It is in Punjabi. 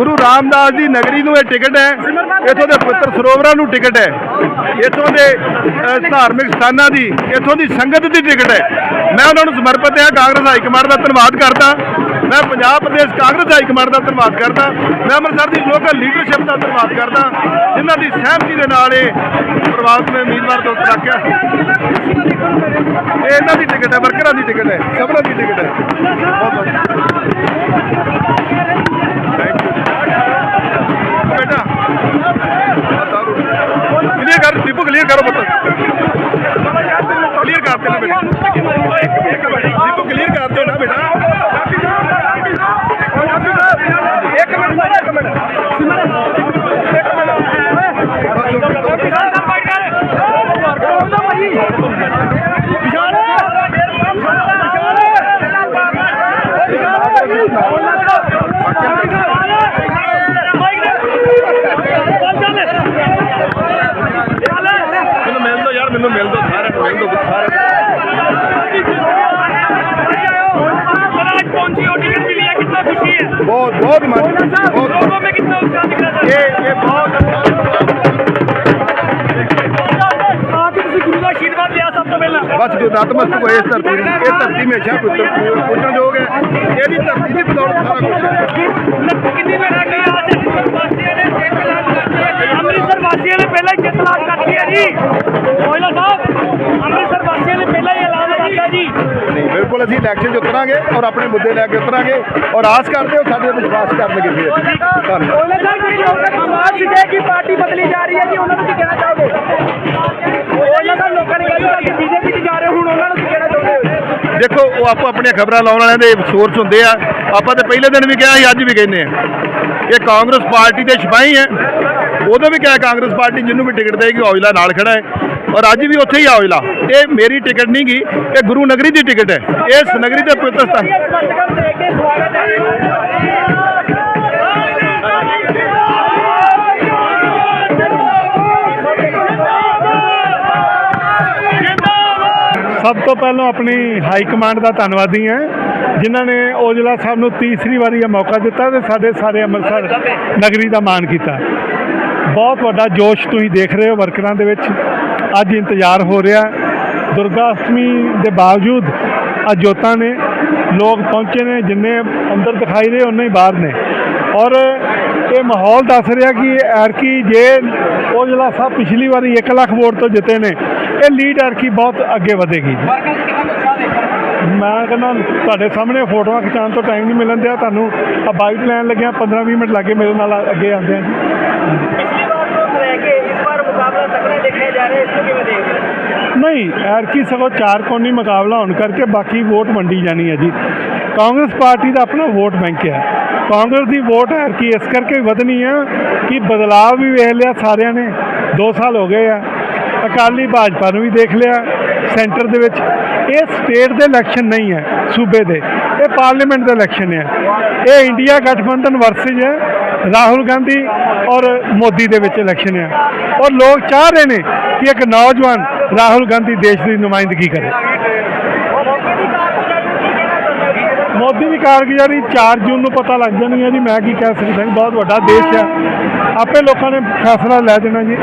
ਗੁਰੂ ਰਾਮਦਾਸ ਦੀ ਨਗਰੀ ਨੂੰ ਇਹ ਟਿਕਟ ਹੈ। ਇੱਥੋਂ ਦੇ ਪਵਿੱਤਰ ਸਰੋਵਰਾਂ ਨੂੰ ਟਿਕਟ ਹੈ। ਇੱਥੋਂ ਦੇ ਧਾਰਮਿਕ ਸਥਾਨਾਂ ਦੀ, ਇੱਥੋਂ ਦੀ ਸੰਗਤ ਦੀ ਟਿਕਟ ਹੈ। ਮੈਂ ਉਹਨਾਂ ਨੂੰ ਸਮਰਪਿਤ ਹਾਂ, ਕਾਂਗਰਸ ਹਾਈ ਕਮਾਂਡ ਦਾ ਧੰਨਵਾਦ ਕਰਦਾ। ਮੈਂ ਪੰਜਾਬ ਪ੍ਰਦੇਸ਼ ਕਾਂਗਰਸ ਹਾਈ ਕਮਾਂਡ ਦਾ ਧੰਨਵਾਦ ਕਰਦਾ। ਮੈਂ ਅੰਮ੍ਰਿਤਸਰ ਦੀ ਲੋਕਲ ਲੀਡਰਸ਼ਿਪ ਦਾ ਧੰਨਵਾਦ ਕਰਦਾ। ਜਿਨ੍ਹਾਂ ਦੀ ਸਹਿਮਤੀ ਦੇ ਨਾਲ ਇਹ ਪ੍ਰਵਾਸ ਨੇ ਉਮੀਦਵਾਰ ਤੋਂ ਰੱਖਿਆ। ਇਹ ਇਹਨਾਂ ਦੀ ਟਿਕਟ ਹੈ, ਵਰਕਰਾਂ ਦੀ ਟਿਕਟ ਹੈ, ਸਭਨਾਂ ਦੀ ਟਿਕਟ ਹੈ। ਬਹੁਤ ਬਹੁਤ। ਕਰੋ ਪੁੱਤ। ਕਲੀਅਰ ਕਰ ਦੇ ਨਾ ਬੇਟਾ। ਦੀਪੂ ਕਲੀਅਰ ਕਰ ਦਿਓ ਨਾ ਬੇਟਾ। ਇੱਕ ਮਿੰਟ ਸਰ ਇੱਕ ਮਿੰਟ। ਮੈਨੂੰ ਮਿਲ ਦੋ ਯਾਰ ਮੈਨੂੰ ਮਿਲ ਦੋ ਸਾਰਿਆਂ ਨੂੰ ਮਿਲ ਦੋ, ਸਾਰੇ ਬਹੁਤ ਬਹੁਤ ਮਨ ਬਹੁਤ ਇਹ ਇਹ ਬਹੁਤ ਬਸ ਜੋ ਨਤਮਸਤਕ ਹੋਏ, ਇਸ ਧਰਤੀ ਨੂੰ, ਇਹ ਧਰਤੀ ਹਮੇਸ਼ਾ ਪੁੱਤਰ ਪੁੱਛਣਯੋਗ ਹੈ। ਇਹਦੀ ਧਰਤੀ ਦੀ ਬਦੌਲਤ ਸਾਰਾ ਕੁਝ ਹੈ। ਅੰਮ੍ਰਿਤਸਰ ਵਾਸੀਆਂ ਨੇ ਪਹਿਲਾਂ ਹੀ ਜਿੱਤ ਲਾਜ ਕਰਤੀ ਹੈ ਜੀ। ਮੋਇਲਾ ਸਾਹਿਬ ਅੰਮ੍ਰਿਤਸਰ ਵਾਸੀਆਂ ਨੇ ਪਹਿਲਾਂ ਹੀ ਐਲਾਨ ਕੀਤਾ ਜੀ। ਨਹੀਂ ਬਿਲਕੁਲ ਅਸੀਂ ਇਲੈਕਸ਼ਨ 'ਚ ਉਤਰਾਂਗੇ ਔਰ ਆਪਣੇ ਮੁੱਦੇ ਲੈ ਕੇ ਉਤਰਾਂਗੇ ਔਰ ਆਸ ਕਰਦੇ ਹੋ ਸਾਡੇ ਤੇ ਵਿਸ਼ਵਾਸ ਕਰਨਗੇ ਫਿਰ ਧੰਨਵਾਦ। ਮੋਇਲਾ ਸਾਹਿਬ ਜਿਹੜੀ ਲੋਕਾਂ ਦੀ ਸਮਾਜ ਕਿ ਪਾਰਟੀ ਬਦਲੀ ਜਾ ਰਹੀ ਹੈ ਜੀ ਉਹਨਾਂ ਨੂੰ ਕੀ ਕਹਿਣਾ ਦੇਖੋ, ਉਹ ਆਪੋ ਆਪਣੀਆਂ ਖਬਰਾਂ ਲਾਉਣ ਵਾਲਿਆਂ ਦੇ ਸੋਰਸ ਹੁੰਦੇ ਆ। ਆਪਾਂ ਤੇ ਪਹਿਲੇ ਦਿਨ ਵੀ ਕਿਹਾ ਸੀ, ਅੱਜ ਵੀ ਕਹਿੰਦੇ ਆ। ਇਹ ਕਾਂਗਰਸ ਪਾਰਟੀ ਦੇ ਸਿਪਾਹੀ ਹੈ। ਉਦੋਂ ਵੀ ਕਿਹਾ ਕਾਂਗਰਸ ਪਾਰਟੀ ਜਿਹਨੂੰ ਵੀ ਟਿਕਟ ਦੇਗੀ, ਔਜਲਾ ਨਾਲ ਖੜਾ ਹੈ। ਔਰ ਅੱਜ ਵੀ ਉੱਥੇ ਹੀ ਆ ਔਜਲਾ। ਇਹ ਮੇਰੀ ਟਿਕਟ ਨਹੀਂ ਗਈ ਇਹ ਗੁਰੂ ਨਗਰੀ ਦੀ ਟਿਕਟ ਹੈ। ਇਸ ਨਗਰੀ ਦੇ ਪਵਿੱਤਰ ਸਥਾਨ ਸਭ ਤੋਂ ਪਹਿਲਾਂ ਆਪਣੀ ਹਾਈ ਕਮਾਂਡ ਦਾ ਧੰਨਵਾਦੀ ਹਾਂ, ਜਿਨ੍ਹਾਂ ਨੇ ਔਜਲਾ ਸਾਹਿਬ ਨੂੰ ਤੀਸਰੀ ਵਾਰੀ ਇਹ ਮੌਕਾ ਦਿੱਤਾ ਤੇ ਸਾਡੇ ਸਾਰੇ ਅੰਮ੍ਰਿਤਸਰ ਨਗਰੀ ਦਾ ਮਾਣ ਕੀਤਾ। ਬਹੁਤ ਵੱਡਾ ਜੋਸ਼ ਤੁਸੀਂ ਦੇਖ ਰਹੇ ਹੋ ਵਰਕਰਾਂ ਦੇ ਵਿੱਚ। ਅੱਜ ਇੰਤਜ਼ਾਰ ਹੋ ਰਿਹਾ। ਦੁਰਗਾ ਅਸ਼ਟਮੀ ਦੇ ਬਾਵਜੂਦ ਅੱਜ ਜੋਤਾਂ ਨੇ, ਲੋਕ ਪਹੁੰਚੇ ਨੇ, ਜਿੰਨੇ ਅੰਦਰ ਦਿਖਾਈ ਰਹੇ ਉਨੇ ਹੀ ਬਾਹਰ ਨੇ। ਔਰ ਇਹ ਮਾਹੌਲ ਦੱਸ ਰਿਹਾ ਕਿ ਐਰਕੀ ਜੇ ਔਜਲਾ ਸਾਹਿਬ ਪਿਛਲੀ ਵਾਰੀ 1 ਲੱਖ ਵੋਟ ਤੋਂ ਜਿੱਤੇ ਨੇ ਇਹ ਲੀਡ ਐਰਕੀ ਬਹੁਤ ਅੱਗੇ ਵਧੇਗੀ। ਮੈਂ ਕਹਿੰਦਾ ਤੁਹਾਡੇ ਸਾਹਮਣੇ ਫੋਟੋਆਂ ਖਿਚਾਉਣ ਤੋਂ ਟਾਈਮ ਨਹੀਂ ਮਿਲਣ ਦਿਆ ਤੁਹਾਨੂੰ ਆ ਬਾਈਕ ਲੈਣ ਲੱਗਿਆ 15 20 ਮਿੰਟ ਲੱਗੇ ਮੇਰੇ ਨਾਲ ਅੱਗੇ ਆਉਂਦੇ ਆ ਜੀ ਪਿਛਲੀ ਵਾਰ ਤੋਂ ਲੈ ਕੇ ਇਸ ਵਾਰ ਮੁਕਾਬਲਾ ਤਕੜਾ ਦੇਖਿਆ ਜਾ ਰਿਹਾ ਇਸ ਨੂੰ ਕਿਵੇਂ ਦੇਖਦੇ ਹੋ? ਨਹੀਂ ਐਰਕੀ ਸਗੋਂ ਚਾਰ ਕੋਣੀ ਮੁਕਾਬਲਾ ਹੋਣ ਕਰਕੇ ਬਾਕੀ ਵੋਟ ਵੰਡੀ ਜਾਣੀ ਹੈ ਜੀ। ਕਾਂਗਰਸ ਪਾਰਟੀ ਦਾ ਆਪਣਾ ਵੋਟ ਬੈਂਕ ਹੈ। ਕਾਂਗਰਸ ਦੀ ਵੋਟ ਐਰਕੀ ਇਸ ਕਰਕੇ ਵਧਣੀ ਆ ਕਿ ਬਦਲਾਅ ਵੀ ਵੇਖ ਲਿਆ ਸਾਰਿਆਂ ਨੇ। 2 ਸਾਲ ਹੋ ਗਏ ਆ। ਅਕਾਲੀ ਭਾਜਪਾ ਨੂੰ ਵੀ ਦੇਖ ਲਿਆ ਸੈਂਟਰ ਦੇ ਵਿੱਚ। ਇਹ ਸਟੇਟ ਦੇ ਇਲੈਕਸ਼ਨ ਨਹੀਂ ਹੈ, ਸੂਬੇ ਦੇ। ਇਹ ਪਾਰਲੀਮੈਂਟ ਦੇ ਇਲੈਕਸ਼ਨ ਹੈ। ਇਹ ਇੰਡੀਆ ਗਠਬੰਧਨ ਵਰਸਜ ਹੈ, ਰਾਹੁਲ ਗਾਂਧੀ ਔਰ ਮੋਦੀ ਦੇ ਵਿੱਚ ਇਲੈਕਸ਼ਨ ਹੈ। ਔਰ ਲੋਕ ਚਾਹ ਰਹੇ ਨੇ ਕਿ ਇੱਕ ਨੌਜਵਾਨ ਰਾਹੁਲ ਗਾਂਧੀ ਦੇਸ਼ ਦੀ ਨੁਮਾਇੰਦਗੀ ਕਰੇ। ਮੋਦੀ ਦੀ ਕਾਰਗੁਜ਼ਾਰੀ 4 ਜੂਨ ਨੂੰ ਪਤਾ ਲੱਗ ਜਾਣੀ ਹੈ ਜੀ, ਮੈਂ ਕੀ ਕਹਿ ਸਕਦਾ ਜੀ, ਬਹੁਤ ਵੱਡਾ ਦੇਸ਼ ਹੈ। ਆਪੇ ਲੋਕਾਂ ਨੇ ਫੈਸਲਾ ਲੈ ਦੇਣਾ ਜੀ।